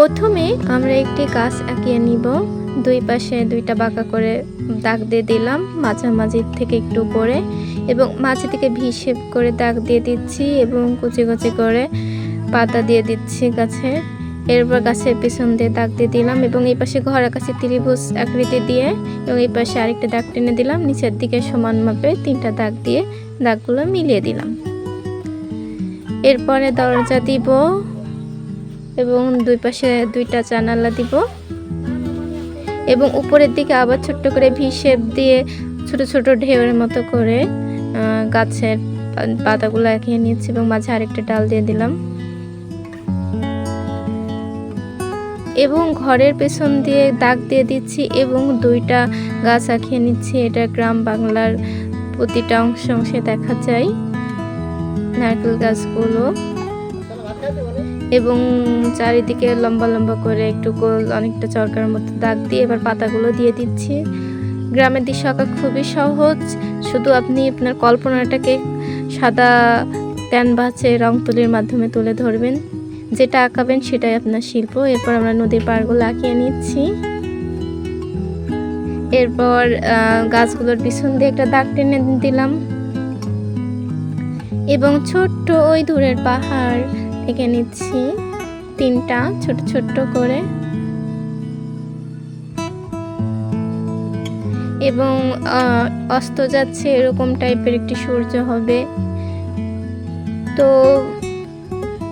প্রথমে আমরা একটি গাছ আঁকিয়ে নিব। দুই পাশে দুইটা বাঁকা করে দাগ দিয়ে দিলাম, মাঝামাঝি থেকে একটু করে এবং মাঝে থেকে ভি শেপ করে দাগ দিয়ে দিচ্ছি এবং কুচি কুচি করে পাতা দিয়ে দিচ্ছি গাছে। এরপর গাছের পেছন দিয়ে দাগ দিয়ে দিলাম এবং এই পাশে ঘরের কাছে ত্রিভুজ আকৃতি দিয়ে এবং এই পাশে আরেকটা দাগ টেনে দিলাম, নিচের দিকে সমান মাপে তিনটা দাগ দিয়ে দাগগুলো মিলিয়ে দিলাম। এরপরে দরজা দিব। এবং দুই পাশে দুইটা জানালা দিব। এবং উপরের দিকে আবার ছোট্ট করে ভি শেপ দিয়ে ছোট ছোট ঢেউয়ের মতো করে গাছের পাতাগুলো এঁকিয়ে নিচ্ছি এবং মাঝে আরেকটা ডাল দিয়ে দিলাম। এবং ঘরের পেছন দিয়ে দাগ দিয়ে দিচ্ছি এবং দুইটা গাছ আঁকিয়ে নিচ্ছি। এটা গ্রাম বাংলার প্রতিটা অংশ অংশে দেখা যায়। নারকেল গাছগুলো। এবং চারিদিকে লম্বা লম্বা করে একটু গোল, অনেকটা চরকার মতো দাগ দিয়ে এবার পাতাগুলো দিয়ে দিচ্ছি। গ্রামের দৃশ্য আঁকা খুবই সহজ। শুধু আপনি আপনার কল্পনাটাকে সাদা ক্যানভাসে রং তুলির মাধ্যমে তুলে ধরবেন। যেটা আঁকাবেন সেটাই আপনার শিল্প। এরপর আমরা নদীর পাড়গুলো আঁকিয়ে নিচ্ছি। এরপর গাছগুলোর পিছন দিয়ে একটা দাগ টেনে দিলাম। এবং ছোট্ট ওই দূরের পাহাড় এঁকে নিচ্ছি তিনটা ছোট ছোট্ট করে। এবং অস্ত যাচ্ছে এরকম টাইপের একটি সূর্য হবে। তো,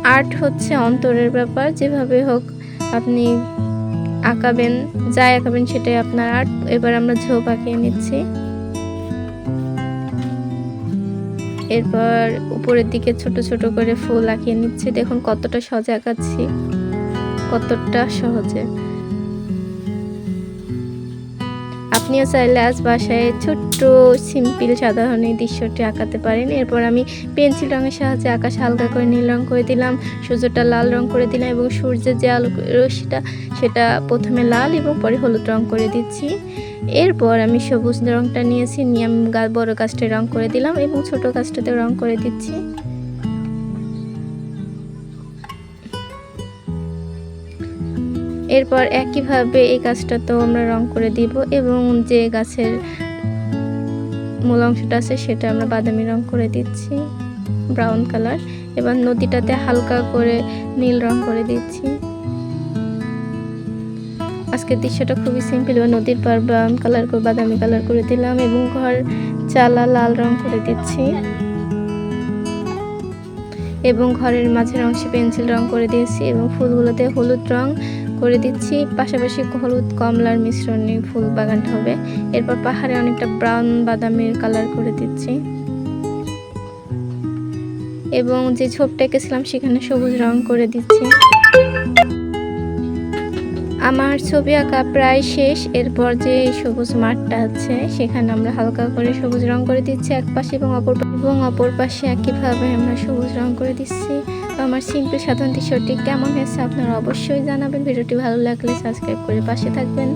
আর্ট হচ্ছে অন্তরের ব্যাপার, যেভাবে হোক আপনি আঁকাবেন, যাই আঁকাবেন সেটাই আপনার আর্ট। এবার আমরা ঝোপ আঁকিয়ে নিচ্ছি। এরপর উপরের দিকে ছোট ছোট করে ফুল আঁকিয়ে নিচ্ছি। দেখুন কতটা সজাগ আছি, কতটা সহজে। আপনিও চাইলে আজ বাসায়। ছোট্ট সিম্পল সাধারণ এই দৃশ্যটি আঁকাতে পারেন। এরপর আমি পেন্সিল রঙের সাহায্যে আকাশ হালকা করে নীল রং করে দিলাম, সূর্যটা লাল রং করে দিলাম এবং সূর্যের যে আলো রশ্মিটা সেটা প্রথমে লাল এবং পরে হলুদ রং করে দিচ্ছি। এরপর আমি সবুজ রংটা নিয়েছি, নিয়ে আমি বড় গাছটা রং করে দিলাম এবং ছোট গাছটাতে রং করে দিচ্ছি। এরপর একইভাবে এই গাছটা তো আমরা রং করে দিব এবং যে গাছের মূল অংশটা আছে সেটা আমরা বাদামি রং করে দিচ্ছি ব্রাউন কালার এবার নদীটাতে হালকা করে নীল রং করে দিচ্ছি। আজকের দৃশ্যটা খুবই সিম্পল এবার নদীর পার ব্রাউন কালার করে, বাদামি কালার করে দিলাম এবং ঘর চালা লাল রং করে দিচ্ছি। এবং ঘরের মাঝের অংশে পেন্সিল রং করে দিয়েছি এবং ফুলগুলোতে হলুদ রং করে দিচ্ছি। পাশাপাশি হলুদ, কমলার মিশ্রণে ফুল বাগানটা হবে। এরপর পাহাড়ে অনেকটা ব্রাউন বাদামের কালার করে দিচ্ছি। এবং যে ঝোপটা এঁকেছিলাম সেখানে সবুজ রং করে দিচ্ছি। আমার ছবি আঁকা প্রায় শেষ। এরপর যে সবুজ মাঠটা আছে, সেখানে আমরা হালকা করে সবুজ রং করে দিচ্ছি এক পাশে এবং অপর পা- এবং অপর পাশে একইভাবে আমরা সবুজ রং করে দিচ্ছি। আমার সিম্পল সাধারণ টি দৃশ্যটি কেমন হয়েছে আপনারা অবশ্যই জানাবেন। ভিডিওটি ভালো লাগলে সাবস্ক্রাইব করে পাশে থাকবেন।